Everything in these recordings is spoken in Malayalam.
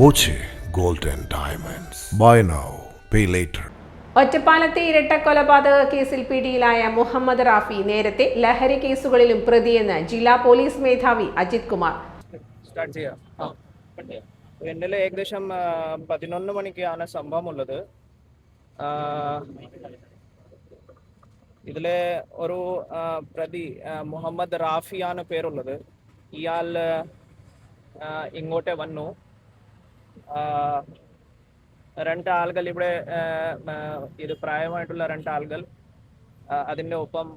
Boche gold and Diamonds. Buy now, pay later. ഒറ്റപ്പാലത്തെ ഇരട്ട കൊലപാതക കേസിൽ പിടിയിലായ മുഹമ്മദ് റാഫി നേരത്തെ ലഹരി കേസുകളിലും പ്രതിയെന്ന് ജില്ലാ പോലീസ് മേധാവി അജിത് കുമാർ. സ്റ്റാർട്ട് ചെയ്യാം. ഇന്നലെ ഏകദേശം പതിനൊന്ന് മണിക്കാണ് സംഭവം ഉള്ളത് ഇതിലെ ഒരു പ്രതി മുഹമ്മദ് റാഫിയാണ് പേരുള്ളത്. ഇയാൾ ഇങ്ങോട്ടേ വന്നു. രണ്ട് ആളുകൾ ഇവിടെ ഇത് പ്രായമായിട്ടുള്ള രണ്ട് ആളുകൾ അതിന്റെ ഒപ്പം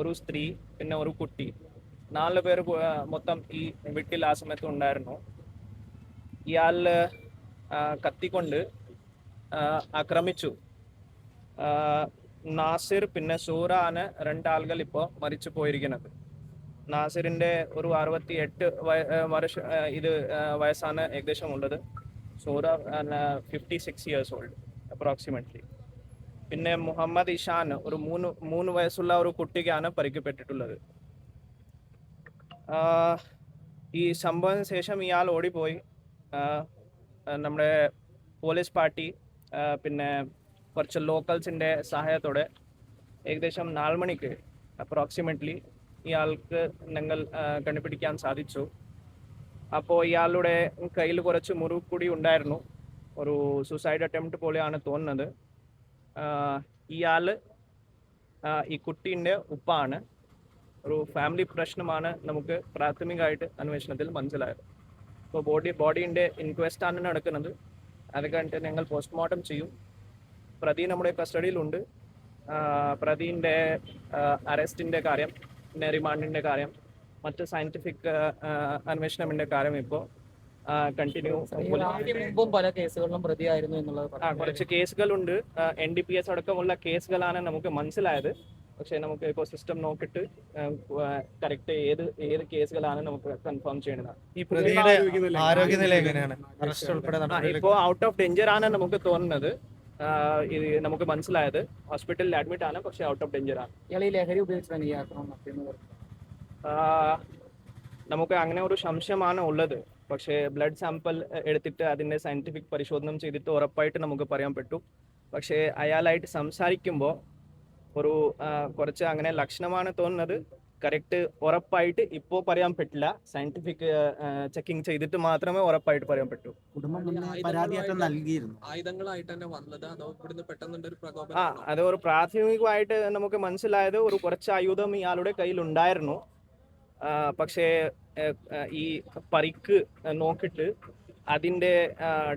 ഒരു സ്ത്രീ പിന്നെ ഒരു കുട്ടി. നാല് പേര് മൊത്തം ഈ വീട്ടിൽ ആ സമയത്ത് ഉണ്ടായിരുന്നു. ഇയാൾ കത്തിക്കൊണ്ട് ആക്രമിച്ചു. നാസിർ പിന്നെ സൂറ ആണ് രണ്ടാളുകൾ ഇപ്പോൾ മരിച്ചു പോയിരിക്കുന്നത്. നാസിറിന്റെ ഒരു അറുപത്തി എട്ട് വർഷ ഇത് വയസ്സാണ് ഏകദേശം ഉള്ളത്. സൂറ fifty six years old approximately പിന്നെ മുഹമ്മദ് ഇഷാൻ ഒരു മൂന്ന് മൂന്ന് വയസ്സുള്ള ഒരു കുട്ടിക്കാണ് പരിക്കപ്പെട്ടിട്ടുള്ളത്. ഈ സംഭവത്തിന് ശേഷം ഇയാൾ ഓടിപ്പോയി. നമ്മുടെ പോലീസ് പാർട്ടി പിന്നെ കുറച്ച് ലോക്കൽസിന്റെ സഹായത്തോടെ ഏകദേശം നാല് മണിക്ക് അപ്രോക്സിമേറ്റ്ലി ഇയാൾക്ക് ഞങ്ങൾ കണ്ടുപിടിക്കാൻ സാധിച്ചു. അപ്പോൾ ഇയാളുടെ കയ്യിൽ കുറച്ച് മുറിവ് ഉണ്ടായിരുന്നു. ഒരു സൂസൈഡ് അറ്റംപ്റ്റ് പോലെയാണ് തോന്നുന്നത്. ഇയാൾ ഈ കുട്ടീന്റെ ഉപ്പാണ്. ഒരു ഫാമിലി പ്രശ്നമാണ് നമുക്ക് പ്രാഥമികമായിട്ട് അന്വേഷണത്തിൽ മനസ്സിലായത്. ഇപ്പോൾ ബോഡി ബോഡീന്റെ ഇൻക്വസ്റ്റ് ആണ് നടക്കുന്നത്. അത് കഴിഞ്ഞിട്ട് ഞങ്ങൾ പോസ്റ്റ്മോർട്ടം ചെയ്യും. പ്രതി നമ്മുടെ കസ്റ്റഡിയിലുണ്ട് പ്രതിന്റെ അറസ്റ്റിന്റെ കാര്യം പിന്നെ റിമാൻഡിന്റെ കാര്യം മറ്റ് സയന്റിഫിക് അന്വേഷണമിന്റെ കാര്യം ഇപ്പോ കണ്ടിന്യൂ മുമ്പും പല കേസുകളിലും പ്രതിയായിരുന്നു എന്നുള്ളത് ആ കുറച്ച് കേസുകളുണ്ട്. എൻ ഡി പി എസ് അടക്കമുള്ള കേസുകളാണ് നമുക്ക് മനസ്സിലായത്. പക്ഷേ നമുക്ക് ഇപ്പോൾ സിസ്റ്റം നോക്കിട്ട് കറക്റ്റ് ഏത് ഏത് കേസുകളാണ് നമുക്ക് കൺഫേം ചെയ്യേണ്ടത്. ഈ പ്രതിയുടെ ആരോഗ്യനില എങ്ങനെയാണ്? ഇപ്പോൾ ഔട്ട് ഓഫ് ഡേഞ്ചർ ആണ് നമുക്ക് തോന്നുന്നത്. നമുക്ക് മനസ്സിലായത് ഹോസ്പിറ്റലിൽ അഡ്മിറ്റ് ആണ് പക്ഷെ ഔട്ട് ഓഫ് ഡേഞ്ചർ ആണ്. ഇയാൾ ഈ ലഹരി ഉപയോഗിച്ചാണ് ഈ ആക്രമണം നടത്തിയെന്ന് പറഞ്ഞു ആ, നമുക്ക് അങ്ങനെ ഒരു സംശയമാണ് ഉള്ളത്. പക്ഷേ ബ്ലഡ് സാമ്പിൾ എടുത്തിട്ട് അതിന്റെ സയന്റിഫിക് പരിശോധനം ചെയ്തിട്ട് ഉറപ്പായിട്ട് നമുക്ക് പറയാൻ പറ്റും. പക്ഷേ അയാളായിട്ട് സംസാരിക്കുമ്പോൾ ഒരു കുറച്ച് അങ്ങനെ ലക്ഷണമാണ് തോന്നുന്നത്. കറക്റ്റ് ഉറപ്പായിട്ട് ഇപ്പോൾ പറയാൻ പറ്റില്ല. സയന്റിഫിക് ചെക്കിംഗ് ചെയ്തിട്ട് മാത്രമേ ഉറപ്പായിട്ട് പറയാൻ പറ്റൂ. കുടുംബം മുന്നേ പരാതിയായിട്ട് നൽകിയിരുന്നു. ആയുധങ്ങളായിട്ട് തന്നെ വന്നത്. അതോ ഇവിടുന്ന് പെട്ടെന്ന് ഒരു ആ പ്രകോപനം അത് ഒരു പ്രാഥമികമായിട്ട് നമുക്ക് മനസ്സിലായത് ഒരു കുറച്ച് ആയുധം ഇയാളുടെ കയ്യിൽ ഉണ്ടായിരുന്നു. പക്ഷേ ഈ പരിക്ക് നോക്കിയിട്ട് അതിന്റെ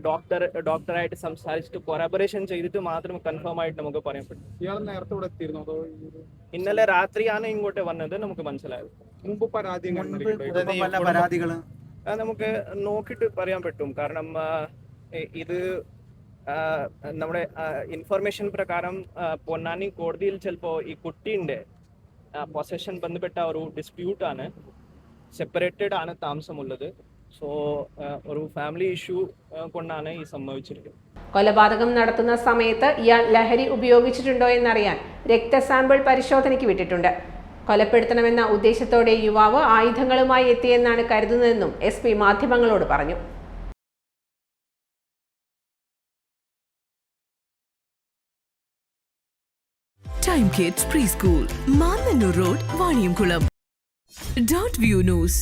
ഡോക്ടർ ഡോക്ടറായിട്ട് സംസാരിച്ചിട്ട് കൊറാബറേഷൻ ചെയ്തിട്ട് മാത്രം കൺഫേം ആയിട്ട് നമുക്ക് പറയാൻ പറ്റും. ഇയാൾ നേരത്തെ ഇവിടെ എത്തിയിരുന്നു? അതോ ഇന്നലെ രാത്രിയാണ് ഇങ്ങോട്ട് വന്നത് നമുക്ക് മനസ്സിലായത്. മുമ്പ് പരാതി നമുക്ക് നോക്കിയിട്ട് പറയാൻ പറ്റും. കാരണം ഇത് നമ്മുടെ ഇൻഫർമേഷൻ പ്രകാരം പൊന്നാനി കോടതിയിൽ ചിലപ്പോ ഈ കുട്ടീന്റെ പൊസഷൻ ബന്ധപ്പെട്ട ഒരു ഡിസ്പ്യൂട്ടാണ് സെപ്പറേറ്റഡ് ആണ് താമസമുള്ളത്. സോ ഒരു ഫാമിലി ഇഷ്യൂ കൊണ്ടാണ് ഈ സംഭവിച്ചിരിക്കുന്നത്. കൊലപാതകം നടത്തുന്ന സമയത്ത് ഇയാൾ ലഹരി ഉപയോഗിച്ചിട്ടുണ്ടോ എന്നറിയാൻ രക്തസാമ്പിൾ പരിശോധനയ്ക്ക് വിട്ടിട്ടുണ്ട്. കൊലപ്പെടുത്തണമെന്ന ഉദ്ദേശത്തോടെ യുവാവ് ആയുധങ്ങളുമായി എത്തിയെന്നാണ് കരുതുന്നതെന്നും എസ് പി മാധ്യമങ്ങളോട് പറഞ്ഞു. Time kids preschool Mannannur road Vaniyamkulam dot view news